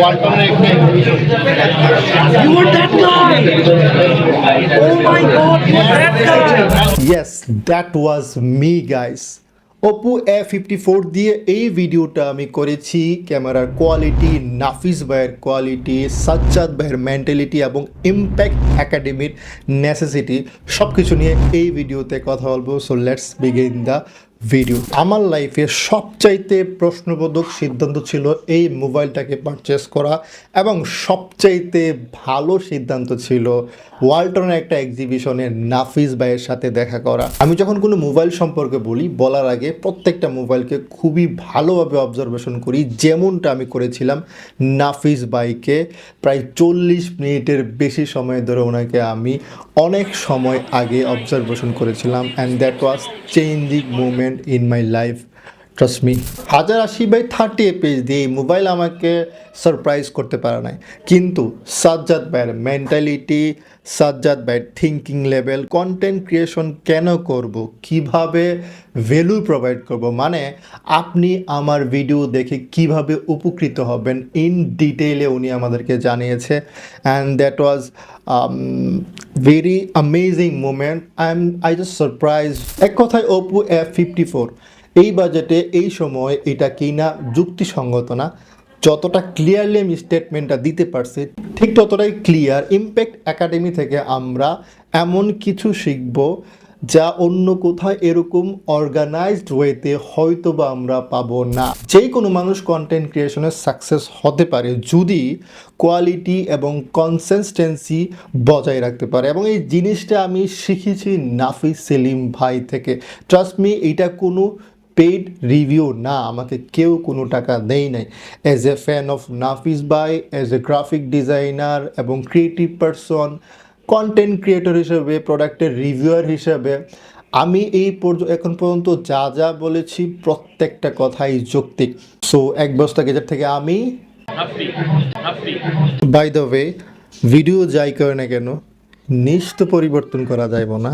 ওয়ালটনের একটা exhibition। You were that guy! Oh my god, you were that guy! Yes that was me guys Oppo A fifty four দিয়ে এই ভিডিওটা আমি করেছি ক্যামেরার কোয়ালিটি নাফিস ভাইয়ের কোয়ালিটি সাজ্জাদ ভাইয়ের মেন্টালিটি এবং ইম্প্যাক্ট একাডেমির নেসেসিটি সব কিছু নিয়ে এই ভিডিওতে কথা বলব so let's begin the video আমার লাইফে সবচাইতে প্রশ্নবোধক সিদ্ধান্ত ছিল এই মোবাইলটাকে পারচেস করা এবং সবচাইতে ভালো সিদ্ধান্ত ছিল ওয়ালটনের একটা এক্সিবিশনে নাফিস ভাইয়ের সাথে দেখা করা। আমি যখন কোনো মোবাইল সম্পর্কে বলি, বলার আগে প্রত্যেকটা মোবাইলকে খুবই ভালোভাবে অবজারভেশন করি। যেমনটা আমি করেছিলাম, নাফিস বাইকে প্রায় চল্লিশ মিনিটের বেশি সময় ধরে ওনাকে আমি অনেক সময় আগে অবজারভেশন করেছিলাম। And that was changing movement in my life trust me হাজার আশি বাই থার্টি পেজ দিয়ে মোবাইল আমাকে সারপ্রাইজ করতে পারে নাই। কিন্তু সাজ্জাদ ভাইয়ের মেন্টালিটি সাজ্জাদ ভাইয়ের থিঙ্কিং লেভেল কন্টেন্ট ক্রিয়েশন কেন করব, কীভাবে ভ্যালু প্রোভাইড করব মানে আপনি আমার ভিডিও দেখে কীভাবে উপকৃত হবেন ইন ডিটেইলে উনি আমাদেরকে জানিয়েছে। And that was very amazing moment I am I just surprise এক কথায় ওপো এফ ফিফটি ফোর এই বাজেটে এই সময় এটা কিনা যুক্তিসঙ্গত না, যতটা ক্লিয়ারলি আমি স্টেটমেন্টটা দিতে পারছি, ঠিক ততটাই ক্লিয়ার ইম্প্যাক্ট একাডেমি থেকে আমরা এমন কিছু শিখব যা অন্য কোথাও এরকম অর্গানাইজড ওয়েতে হয়তো বা আমরা পাবো না। যে কোনো মানুষ কন্টেন্ট ক্রিয়েশনে সাকসেস হতে পারে, যদি কোয়ালিটি এবং কনসিস্টেন্সি বজায় রাখতে পারে। এবং এই জিনিসটা আমি শিখেছি নাফি সেলিম ভাই থেকে। ট্রাস্ট মি এটা কোনো পেইড রিভিউ না আমাকে কেউ কোনো টাকা দেয় নাই। As a fan of Nafis by as a graphic designer এবং ক্রিয়েটিভ পারসন কন্টেন্ট ক্রিয়েটর হিসেবে প্রোডাক্টের রিভিউয়ার হিসেবে আমি এই পর্য এখন পর্যন্ত যা যা বলেছি প্রত্যেকটা কথাই যৌক্তিক। সো এক বস্তা গেজের থেকে আমি বাই দ্য ওয়ে ভিডিও যাই করে না কেন নিজ তো পরিবর্তন করা যাইব না।